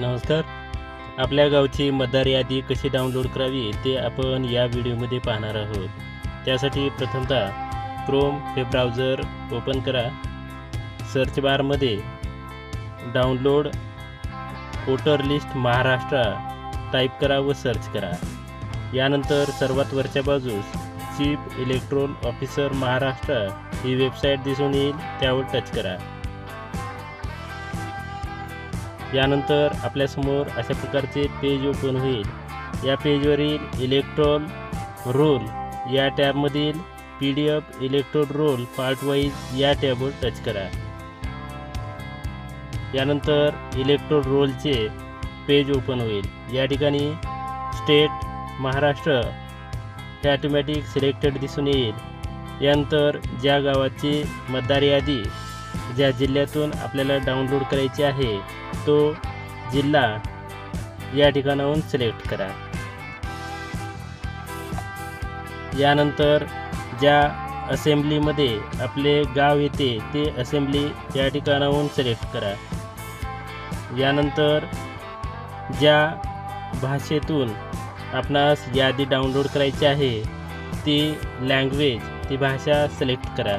नमस्कार. आपल्या गावची मतदार यादी कशी डाउनलोड करावी ते आपण या व्हिडिओमध्ये पाहणार आहोत. त्यासाठी प्रथमतः क्रोम हे ब्राउझर ओपन करा. सर्च बारमध्ये download voter list Maharashtra type करा व सर्च करा. यानंतर सर्वात वरच्या बाजूस चीफ इलेक्ट्रोल ऑफिसर महाराष्ट्र ही वेबसाईट दिसून येईल त्यावर टच करा. यानंतर आपल्यासमोर अशा प्रकारचे पेज ओपन होईल. या पेजवरील इलेक्ट्रॉन रोल या टॅबमधील P D F electoral roll part wise या टॅबवर टच करा. यानंतर इलेक्ट्रॉन रोलचे पेज ओपन होईल. या ठिकाणी स्टेट महाराष्ट्र हे ॲटोमॅटिक सिलेक्टेड दिसून येईल. यानंतर ज्या गावाची मतदार यादी ज्या जिल्ह्यातून आपल्याला डाउनलोड करायची आहे तो जिल्हा या ठिकाणाहून सिलेक्ट करा. यानंतर ज्या असेंब्लीमध्ये आपले गाव येते ते असेंब्ली या ठिकाणाहून सिलेक्ट करा. यानंतर ज्या भाषेतून आपणास यादी डाउनलोड करायची आहे ती लँग्वेज ती भाषा सिलेक्ट करा.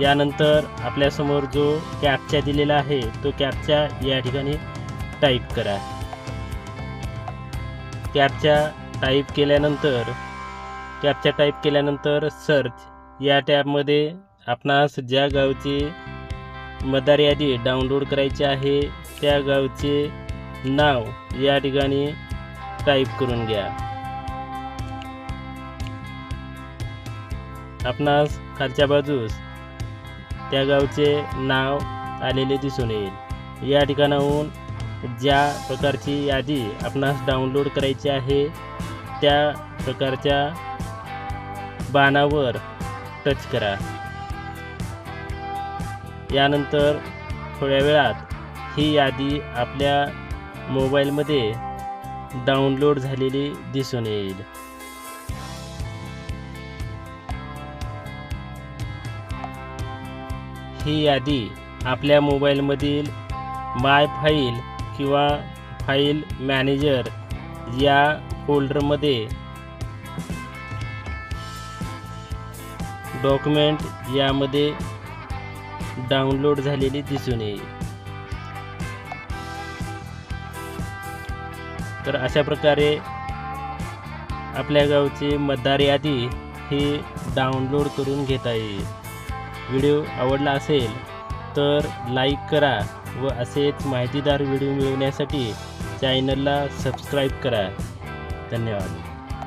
यानंतर आपल्यासमोर जो कॅपचा दिलेला आहे तो कॅपचा या ठिकाणी टाईप करा. कॅपचा टाईप केल्यानंतर कॅपचा टाईप केल्यानंतर सर्च या टॅबमध्ये आपणास ज्या गावची मतदार यादी डाउनलोड करायची आहे त्या गावचे नाव या ठिकाणी टाईप करून घ्या. आपणास खालच्या बाजूस त्या गावचे नाव आलेले दिसून येईल. या ठिकाणाहून ज्या प्रकारची यादी आपणास डाउनलोड करायची आहे त्या प्रकारच्या बाणावर टच करा. यानंतर थोड्या वेळात ही यादी आपल्या मोबाईलमध्ये डाउनलोड झालेली दिसून येईल. ही यादी आपल्या मोबाईलमधील माय फाईल किंवा फाईल मॅनेजर या फोल्डरमध्ये डॉक्युमेंट यामध्ये डाउनलोड झालेली दिसून येईल. तर अशा प्रकारे आपल्या गावची मतदार यादी ही डाउनलोड करून घेता येईल. व्हिडिओ आवडला असेल तर लाईक करा व असेच माहितीदार व्हिडिओ मिळवण्यासाठी चॅनलला सबस्क्राईब करा. धन्यवाद.